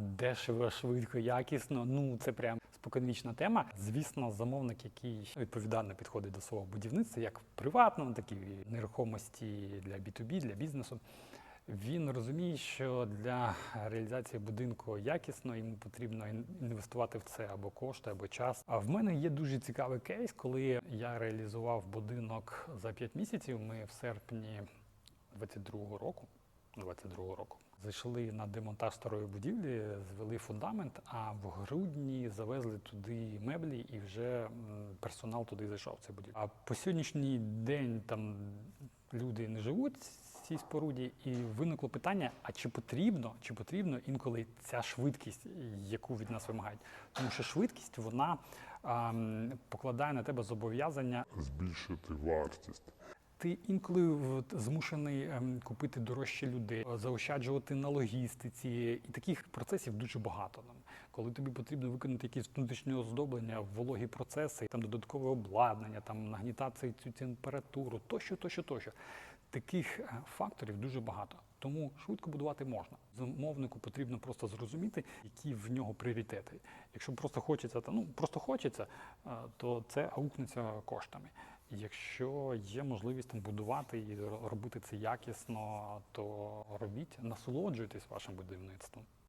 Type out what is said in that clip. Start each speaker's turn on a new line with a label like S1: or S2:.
S1: дешево, швидко, якісно. Ну це прям споконвічна тема. Звісно, замовник, який відповідально підходить до свого будівництва, як приватного, так і нерухомості для B2B, для бізнесу. Він розуміє, що для реалізації будинку якісно йому потрібно інвестувати в це або кошти, або час. А в мене є дуже цікавий кейс, коли я реалізував будинок за 5 місяців. Ми в серпні 22-го року. 22-го року зайшли на демонтаж старої будівлі, звели фундамент. А в грудні завезли туди меблі, і вже персонал туди зайшов. Цю будівлю. А по сьогоднішній день там люди не живуть в цій споруді, і виникло питання: а чи потрібно, чи потрібно інколи ця швидкість, яку від нас вимагають? Тому що швидкість вона а, покладає на тебе зобов'язання
S2: збільшити вартість.
S1: Ти інколи змушений ем, купити дорожче людей, заощаджувати на логістиці, і таких процесів дуже багато. Там, коли тобі потрібно виконати якісь внутрішнє оздоблення, вологі процеси, там додаткове обладнання, там нагнітати цю температуру, тощо, тощо, тощо. Таких е, факторів дуже багато. Тому швидко будувати можна. Замовнику потрібно просто зрозуміти, які в нього пріоритети. Якщо просто хочеться, та ну просто хочеться, е, то це аукнеться коштами. Якщо є можливість там будувати і робити це якісно, то робіть, насолоджуйтесь вашим будівництвом.